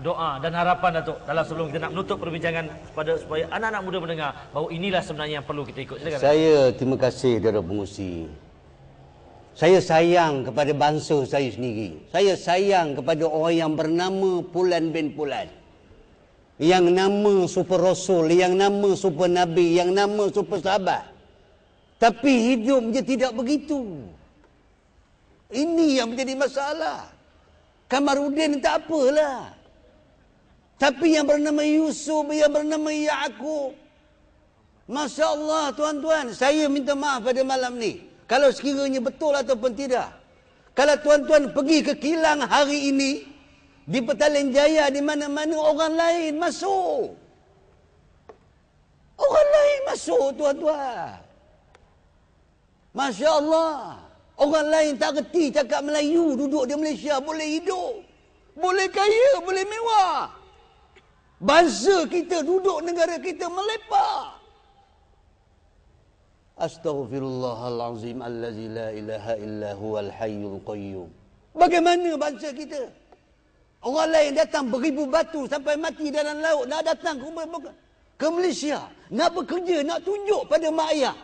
doa dan harapan Datuk dalam sebelum kita nak menutup perbincangan kepada supaya anak-anak muda mendengar bahawa inilah sebenarnya yang perlu kita ikut. Silakan. Saya terima kasih kepada pengusi. Saya sayang kepada bangsa saya sendiri. Saya sayang kepada orang yang bernama Pulan bin Pulan. Yang nama super rasul, yang nama super nabi, yang nama super sahabat. Tapi hidup dia tidak begitu. Ini yang menjadi masalah. Kamarudin tak apalah. Tapi yang bernama Yusuf, yang bernama Yaakob. Masya Allah tuan-tuan, saya minta maaf pada malam ni. Kalau sekiranya betul ataupun tidak. Kalau tuan-tuan pergi ke kilang hari ini, di Petaling Jaya, di mana-mana orang lain masuk. Orang lain masuk tuan-tuan. Masya Allah. Orang lain tak reti cakap Melayu duduk di Malaysia boleh hidup. Boleh kaya, boleh mewah. Bangsa kita duduk negara kita melepak. Astaghfirullahalazim allazi la ilaha illa huwal hayyul qayyum. Bagaimana bangsa kita? Orang lain datang beribu batu sampai mati dalam laut nak datang ke, ke Malaysia, nak bekerja, nak tunjuk pada mak ayah.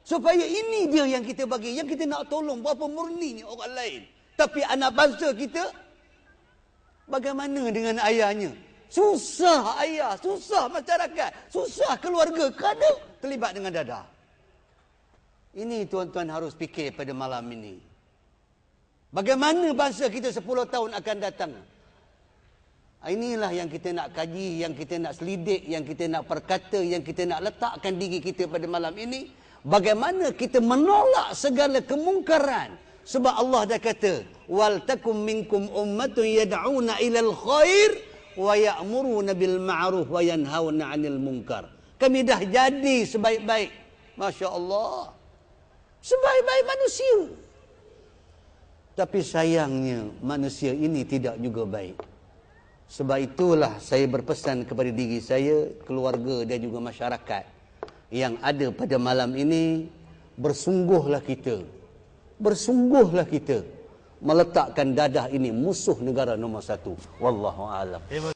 Supaya ini dia yang kita bagi. Yang kita nak tolong berapa murni ni orang lain. Tapi anak bangsa kita, bagaimana dengan ayahnya? Susah ayah, susah masyarakat, susah keluarga. Kerana terlibat dengan dada. Ini tuan-tuan harus fikir pada malam ini. Bagaimana bangsa kita 10 tahun akan datang? Inilah yang kita nak kaji, yang kita nak selidik, yang kita nak perkata, yang kita nak letakkan diri kita pada malam ini bagaimana kita menolak segala kemungkaran sebab Allah dah kata wal takum minkum ummatun yad'una ilal khair wa ya'muruna bil ma'ruf wa yanhauna 'anil munkar. Kami dah jadi sebaik-baik. masya-Allah. Sebaik-baik manusia. Tapi sayangnya manusia ini tidak juga baik. Sebab itulah saya berpesan kepada diri saya keluarga dan juga masyarakat. Yang ada pada malam ini bersungguhlah kita. Bersungguhlah kita meletakkan dadah ini musuh negara nombor satu. Wallahu alam